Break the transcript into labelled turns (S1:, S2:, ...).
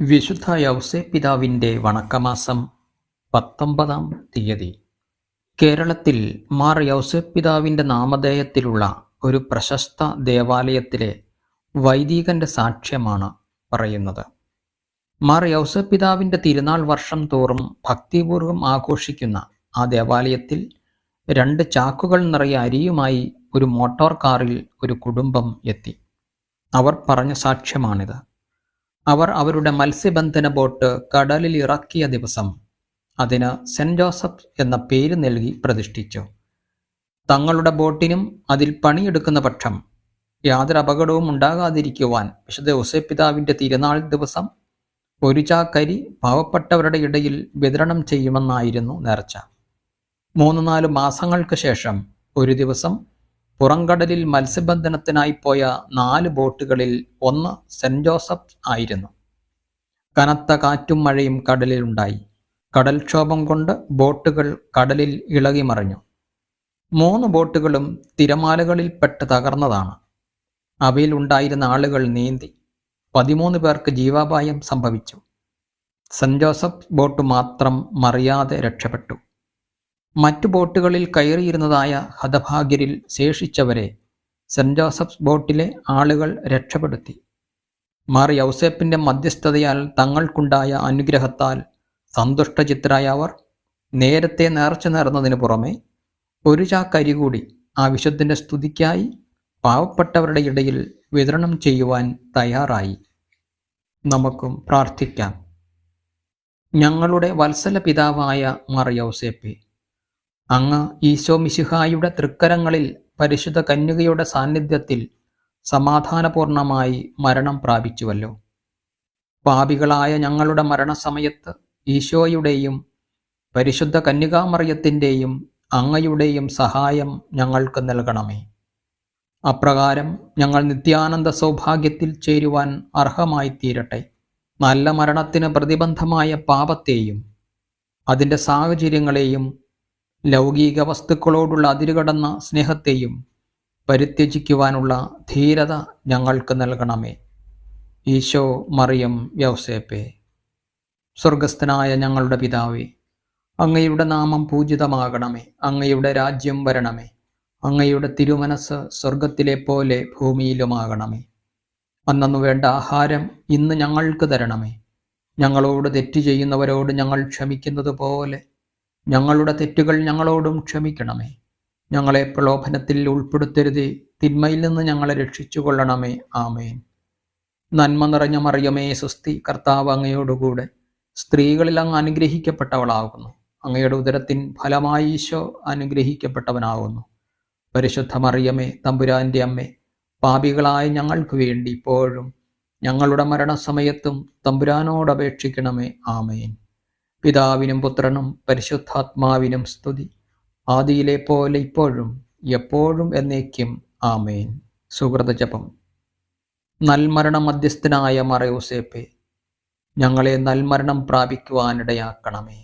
S1: വിശുദ്ധ യൗസേ പിതാവിന്റെ വണക്കമാസം പത്തൊമ്പതാം തീയതി. കേരളത്തിൽ മാർ യൗസെ പിതാവിന്റെ നാമധേയത്തിലുള്ള ഒരു പ്രശസ്ത ദേവാലയത്തിലെ വൈദികന്റെ സാക്ഷ്യമാണ് പറയുന്നത്. മാർ യൗസെ പിതാവിന്റെ തിരുനാൾ വർഷം തോറും ഭക്തിപൂർവം ആഘോഷിക്കുന്ന ആ ദേവാലയത്തിൽ രണ്ട് ചാക്കുകൾ നിറയെ അരിയുമായി ഒരു മോട്ടോർ കാറിൽ ഒരു കുടുംബം എത്തി. അവർ പറഞ്ഞ സാക്ഷ്യമാണിത്. അവർ അവരുടെ മത്സ്യബന്ധന ബോട്ട് കടലിൽ ഇറക്കിയ ദിവസം അതിന് സെന്റ് ജോസഫ് എന്ന പേര് നൽകി പ്രതിഷ്ഠിച്ചു. തങ്ങളുടെ ബോട്ടിനും അതിൽ പണിയെടുക്കുന്ന പക്ഷം യാതൊരു അപകടവും ഉണ്ടാകാതിരിക്കുവാൻ വിശുദ്ധ ഉസേപിതാവിന്റെ തിരുനാൾ ദിവസം ഒരു ചാക്കരി പാവപ്പെട്ടവരുടെ ഇടയിൽ വിതരണം ചെയ്യുമെന്നായിരുന്നു നേർച്ച. മൂന്ന് നാല് മാസങ്ങൾക്ക് ശേഷം ഒരു ദിവസം പുറംകടലിൽ മത്സ്യബന്ധനത്തിനായി പോയ നാല് ബോട്ടുകളിൽ ഒന്ന് സെന്റ് ജോസഫ് ആയിരുന്നു. കനത്ത കാറ്റും മഴയും കടലിലുണ്ടായി കടൽക്ഷോഭം കൊണ്ട് ബോട്ടുകൾ കടലിൽ ഇളകി മറിഞ്ഞു. മൂന്ന് ബോട്ടുകളും തിരമാലകളിൽപ്പെട്ട് തകർന്നതാണ്. അവയിൽ ഉണ്ടായിരുന്ന ആളുകൾ നീന്തി പതിമൂന്ന് പേർക്ക് ജീവാപായം സംഭവിച്ചു. സെന്റ് ജോസഫ് ബോട്ട് മാത്രം മറിയാതെ രക്ഷപ്പെട്ടു. മറ്റു ബോട്ടുകളിൽ കയറിയിരുന്നതായ ഹതഭാഗ്യരിൽ ശേഷിച്ചവരെ സെന്റ് ജോസഫ്സ് ബോട്ടിലെ ആളുകൾ രക്ഷപ്പെടുത്തി. മാർ യൗസേപ്പിന്റെ മധ്യസ്ഥതയാൽ തങ്ങൾക്കുണ്ടായ അനുഗ്രഹത്താൽ സന്തുഷ്ടചിത്തരായ അവർ നേരത്തെ നേർച്ച നേർന്നതിന് പുറമെ ഒരു ചാക്കരി കൂടി ആ വിശുദ്ധന്റെ സ്തുതിക്കായി പാവപ്പെട്ടവരുടെ ഇടയിൽ വിതരണം ചെയ്യുവാൻ തയ്യാറായി. നമുക്കും പ്രാർത്ഥിക്കാം. ഞങ്ങളുടെ വത്സല പിതാവായ മാർ യൗസേപ്പെ അങ്ങ് ഈശോ മിശിഹായുടെ തൃക്കരങ്ങളിൽ പരിശുദ്ധ കന്യകയുടെ സാന്നിധ്യത്തിൽ സമാധാനപൂർണമായി മരണം പ്രാപിച്ചുവല്ലോ. പാപികളായ ഞങ്ങളുടെ മരണസമയത്ത് ഈശോയുടെയും പരിശുദ്ധ കന്യകാമറിയത്തിന്റെയും അങ്ങയുടെയും സഹായം ഞങ്ങൾക്ക് നൽകണമേ. അപ്രകാരം ഞങ്ങൾ നിത്യാനന്ദ സൗഭാഗ്യത്തിൽ ചേരുവാൻ അർഹമായി തീരട്ടെ നല്ല മരണത്തിന് പ്രതിബന്ധമായ പാപത്തെയും അതിന്റെ സാഹചര്യങ്ങളെയും ലൗകിക വസ്തുക്കളോടുള്ള അതിരുകടന്ന സ്നേഹത്തെയും പരിത്യജിക്കുവാനുള്ള ധീരത ഞങ്ങൾക്ക് നൽകണമേ. ഈശോ മറിയം യൗസേപ്പേ. സ്വർഗസ്ഥനായ ഞങ്ങളുടെ പിതാവേ അങ്ങയുടെ നാമം പൂജിതമാകണമേ. അങ്ങയുടെ രാജ്യം വരണമേ. അങ്ങയുടെ തിരുമനസ് സ്വർഗത്തിലെ പോലെ ഭൂമിയിലുമാകണമേ. അന്നു വേണ്ട ആഹാരം ഇന്ന് ഞങ്ങൾക്ക് തരണമേ. ഞങ്ങളോട് തെറ്റ് ചെയ്യുന്നവരോട് ഞങ്ങൾ ക്ഷമിക്കുന്നത് പോലെ ഞങ്ങളുടെ തെറ്റുകൾ ഞങ്ങളോടും ക്ഷമിക്കണമേ. ഞങ്ങളെ പ്രലോഭനത്തിൽ ഉൾപ്പെടുത്തരുത്. തിന്മയിൽ നിന്ന് ഞങ്ങളെ രക്ഷിച്ചുകൊള്ളണമേ. ആമേൻ. നന്മ നിറഞ്ഞ മറിയമേ സുസ്തി കർത്താവ് അങ്ങയോടുകൂടെ സ്ത്രീകളിൽ അങ്ങ് അനുഗ്രഹിക്കപ്പെട്ടവളാകുന്നു. അങ്ങയുടെ ഉദരത്തിൻ ഫലമായി ഈശോ അനുഗ്രഹിക്കപ്പെട്ടവനാകുന്നു. പരിശുദ്ധ മറിയമേ തമ്പുരാന്റെ അമ്മേ പാപികളായ ഞങ്ങൾക്ക് വേണ്ടി ഇപ്പോഴും ഞങ്ങളുടെ മരണസമയത്തും തമ്പുരാനോട് അപേക്ഷിക്കണമേ. ആമേൻ. പിതാവിനും പുത്രനും പരിശുദ്ധാത്മാവിനും സ്തുതി. ആദിയിലെ പോലെ ഇപ്പോഴും എപ്പോഴും എന്നേക്കും ആമേൻ. സുഹൃത ജപം. നൽമരണ മധ്യസ്ഥനായ മറയൂസേപ്പെ ഞങ്ങളെ നൽമരണം പ്രാപിക്കുവാനിടയാക്കണമേ.